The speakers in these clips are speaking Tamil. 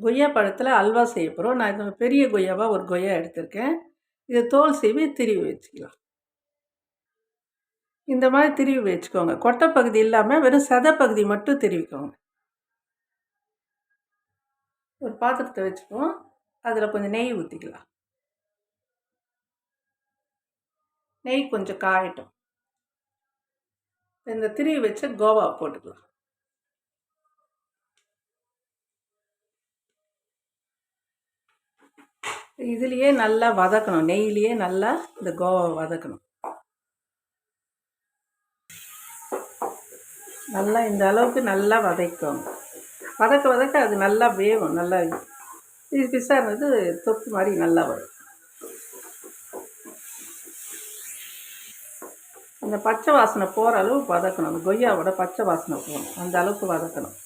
கொய்யா பழத்தில் அல்வா செய்ய போகிறோம் நான் இது பெரிய கொய்யாவாக ஒரு கொய்யா எடுத்திருக்கேன். இதை தோல் சீவி திருவி வச்சுக்கலாம். இந்த மாதிரி திருவி வச்சுக்கோங்க. கொட்டை பகுதி இல்லாமல் வெறும் சதை பகுதி மட்டும் திருவிக்கோங்க. ஒரு பாத்திரத்தை வச்சுக்குவோம். அதில் கொஞ்சம் நெய் ஊற்றிக்கலாம் நெய் கொஞ்சம் காயட்டும். இந்த திருவி வச்சு கோவா போட்டுக்கலாம். இதுலேயே நல்லா வதக்கணும். நெய்லேயே நல்லா இந்த கோவை வதக்கணும். நல்லா இந்த அளவுக்கு நல்லா வதக்கணும். வதக்க வதக்க அது நல்லா வேகும். நல்லா இது பிஸாக இருந்தது மாதிரி நல்லா வரும். அந்த பச்சை வாசனை போகிற அளவுக்கு வதக்கணும். அந்த கொய்யாவோட பச்சை வாசனை போகணும். அந்த அளவுக்கு வதக்கணும்.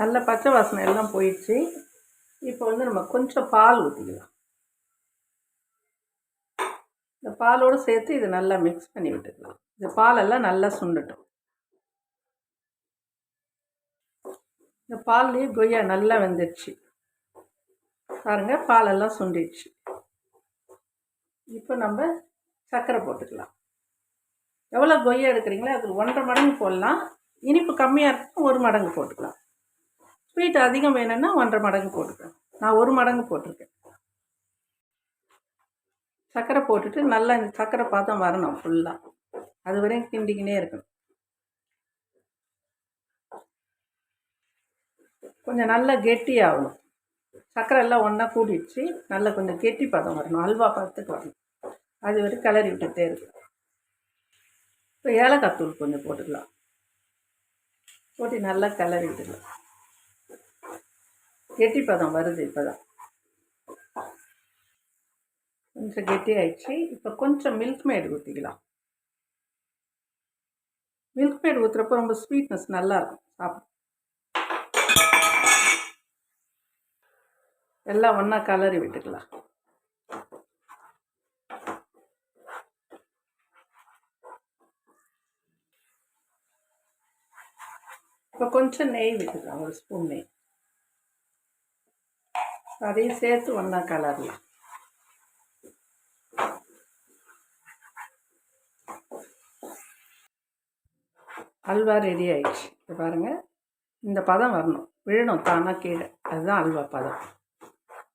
நல்ல பச்சை வாசனை எல்லாம் போயிடுச்சு. இப்போ வந்து நம்ம கொஞ்சம் பால் ஊற்றிக்கலாம் இந்த பாலோடு சேர்த்து இதை நல்லா மிக்ஸ் பண்ணி விட்டுக்கலாம். இந்த பாலெல்லாம் நல்லா சுண்டட்டும். இந்த பால்லேயே கொய்யா நல்லா வெந்துடுச்சு. பாருங்கள் பாலெல்லாம் சுண்டிடுச்சு. இப்போ நம்ம சர்க்கரை போட்டுக்கலாம். எவ்வளோ கொய்யா எடுக்கிறீங்களோ அதுக்கு ஒன்றரை மடங்கு போடலாம். இனிப்பு கம்மியாக இருக்கும் ஒரு மடங்கு போட்டுக்கலாம். ஸ்வீட் அதிகம் வேணும்னா ஒன்றரை மடங்கு போட்டுக்கலாம் நான் ஒரு மடங்கு போட்டிருக்கேன். சர்க்கரை போட்டுட்டு நல்லா இந்த சர்க்கரை பாதம் வரணும் ஃபுல்லாக அது வரையும் கிண்டிக்கினே இருக்கணும். கொஞ்சம் நல்லா கெட்டியாகணும் சர்க்கரை எல்லாம் ஒன்றா கூடிடுச்சு. நல்லா கொஞ்சம் கெட்டி பதம் வரணும். அல்வா பதத்துக்கு வரணும். அது வரைக்கும் கிளறி விட்டுட்டே இருக்கும் இப்போ ஏலக்காய் தூள் கொஞ்சம் போட்டுக்கலாம். போட்டு நல்லா கிளறி விட்டுக்கலாம். கெட்டி பதம் வருது இப்போ தான் கொஞ்சம் கெட்டி ஆயிடுச்சு இப்போ கொஞ்சம் மில்க் மேட் ஊற்றிக்கலாம் மில்க் மேட் ஊற்றுறப்போ ரொம்ப ஸ்வீட்னஸ் நல்லாயிருக்கும் சாப்பிடும் எல்லாம் ஒன்றா கலரி விட்டுக்கலாம். இப்போ கொஞ்சம் நெய் விட்டுக்கலாம். ஒரு ஸ்பூன் நெய். அதையும் சேர்த்து ஒன்றா கலரலாம். அல்வா ரெடி ஆயிடுச்சு. இப்போ பாருங்கள் இந்த பதம் வரணும். விழணும் தானாக கீழே. அதுதான் அல்வா பதம்.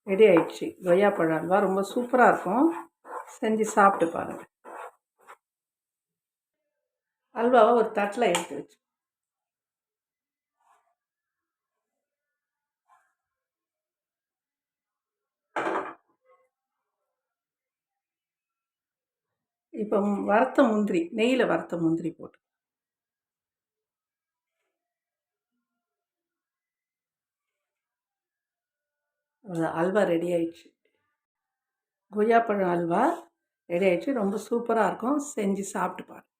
ரெடி ஆயிடுச்சு. கொய்யாப்பழம் அல்வா ரொம்ப சூப்பராக இருக்கும். செஞ்சு சாப்பிட்டு பாருங்கள் அல்வாவை ஒரு தட்டில் எடுத்து வச்சு இப்போ வறுத்த முந்திரி நெய்யில் வறுத்த முந்திரி போட்டு. அல்வா ரெடி ஆயிடுச்சு. கொய்யாப்பழம் அல்வா ரெடி ஆயிடுச்சு. ரொம்ப சூப்பராக இருக்கும். செஞ்சு சாப்பிட்டு பாருங்கள்